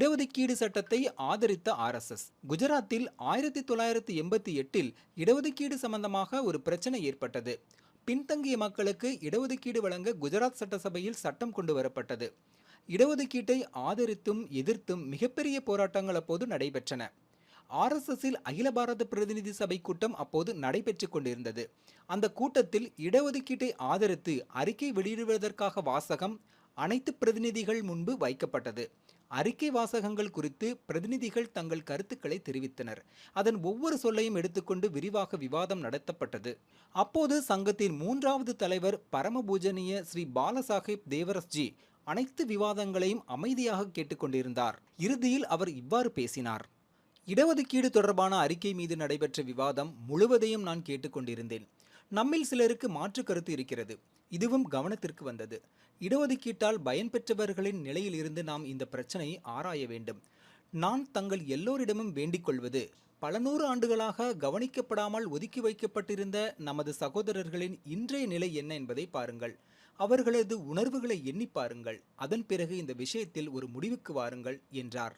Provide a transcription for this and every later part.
இடஒதுக்கீடு சட்டத்தை ஆதரித்த ஆர்எஸ்எஸ் குஜராத்தில் ஆயிரத்தி தொள்ளாயிரத்தி எண்பத்தி எட்டில் இடஒதுக்கீடு சம்பந்தமாக ஒரு பிரச்சனை ஏற்பட்டது. பின்தங்கிய மக்களுக்கு இடஒதுக்கீடு வழங்க குஜராத் சட்டசபையில் சட்டம் கொண்டு வரப்பட்டது. இடஒதுக்கீட்டை ஆதரித்தும் எதிர்த்தும் மிகப்பெரிய போராட்டங்கள் அப்போது நடைபெற்றன. ஆர்எஸ்எஸ்ஸில் அகில பாரத பிரதிநிதி சபை கூட்டம் அப்போது நடைபெற்று கொண்டிருந்தது. அந்த கூட்டத்தில் இடஒதுக்கீட்டை ஆதரித்து அறிக்கை வெளியிடுவதற்காக வாசகம் அனைத்து பிரதிநிதிகள் முன்பு வைக்கப்பட்டது. அறிக்கை வாசகங்கள் குறித்து பிரதிநிதிகள் தங்கள் கருத்துக்களை தெரிவித்தனர். அதன் ஒவ்வொரு சொல்லையும் எடுத்துக்கொண்டு விரிவாக விவாதம் நடத்தப்பட்டது. அப்போது சங்கத்தின் மூன்றாவது தலைவர் பரமபூஜனிய ஸ்ரீ பாலசாஹிப் தேவரஸ்ஜி அனைத்து விவாதங்களையும் அமைதியாக கேட்டுக்கொண்டிருந்தார். இறுதியில் அவர் இவ்வாறு பேசினார். இடஒதுக்கீடு தொடர்பான அறிக்கை மீது நடைபெற்ற விவாதம் முழுவதையும் நான் கேட்டுக்கொண்டிருந்தேன். நம்மில் சிலருக்கு மாற்று கருத்து இருக்கிறது. இதுவும் கவனத்திற்கு வந்தது. இடஒதுக்கீட்டால் பயன்பெற்றவர்களின் நிலையில் இருந்து நாம் இந்த பிரச்சனையை ஆராய வேண்டும். நான் தங்கள் எல்லோரிடமும் வேண்டிக் கொள்வது பல நூறு ஆண்டுகளாக கவனிக்கப்படாமல் ஒதுக்கி வைக்கப்பட்டிருந்த நமது சகோதரர்களின் இன்றைய நிலை என்ன என்பதை பாருங்கள். அவர்களது உணர்வுகளை எண்ணி பாருங்கள். அதன் பிறகு இந்த விஷயத்தில் ஒரு முடிவுக்கு வாருங்கள் என்றார்.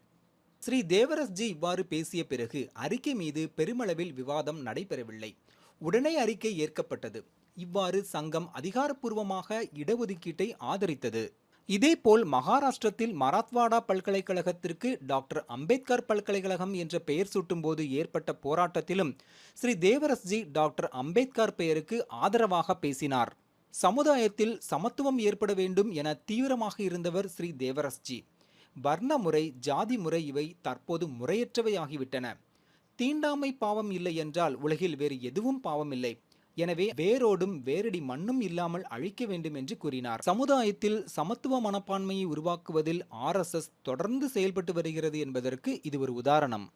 ஸ்ரீ தேவரஸ்ஜி இவ்வாறு பேசிய பிறகு அறிக்கை மீது பெருமளவில் விவாதம் நடைபெறவில்லை. உடனே அறிக்கை ஏற்கப்பட்டது. இவ்வாறு சங்கம் அதிகாரப்பூர்வமாக இடஒதுக்கீட்டை ஆதரித்தது. இதேபோல் மகாராஷ்டிரத்தில் மராத்வாடா பல்கலைக்கழகத்திற்கு டாக்டர் அம்பேத்கர் பல்கலைக்கழகம் என்ற பெயர் சூட்டும்போது ஏற்பட்ட போராட்டத்திலும் ஸ்ரீ தேவரஸ்ஜி டாக்டர் அம்பேத்கர் பெயருக்கு ஆதரவாக பேசினார். சமுதாயத்தில் சமத்துவம் ஏற்பட வேண்டும் என தீவிரமாக இருந்தவர் ஸ்ரீ தேவரஸ்ஜி. வர்ண முறை ஜாதி முறை இவை தற்போது முறையற்றவையாகிவிட்டன. தீண்டாமை பாவம் இல்லை என்றால் உலகில் வேறு எதுவும் பாவம் இல்லை. எனவே வேரோடும் வேரடி மண்ணும் இல்லாமல் அழிக்க வேண்டும் என்று கூறினார். சமுதாயத்தில் சமத்துவ மனப்பான்மையை உருவாக்குவதில் ஆர்எஸ்எஸ் தொடர்ந்து செயல்பட்டு வருகிறது என்பதற்கு இது ஒரு உதாரணம்.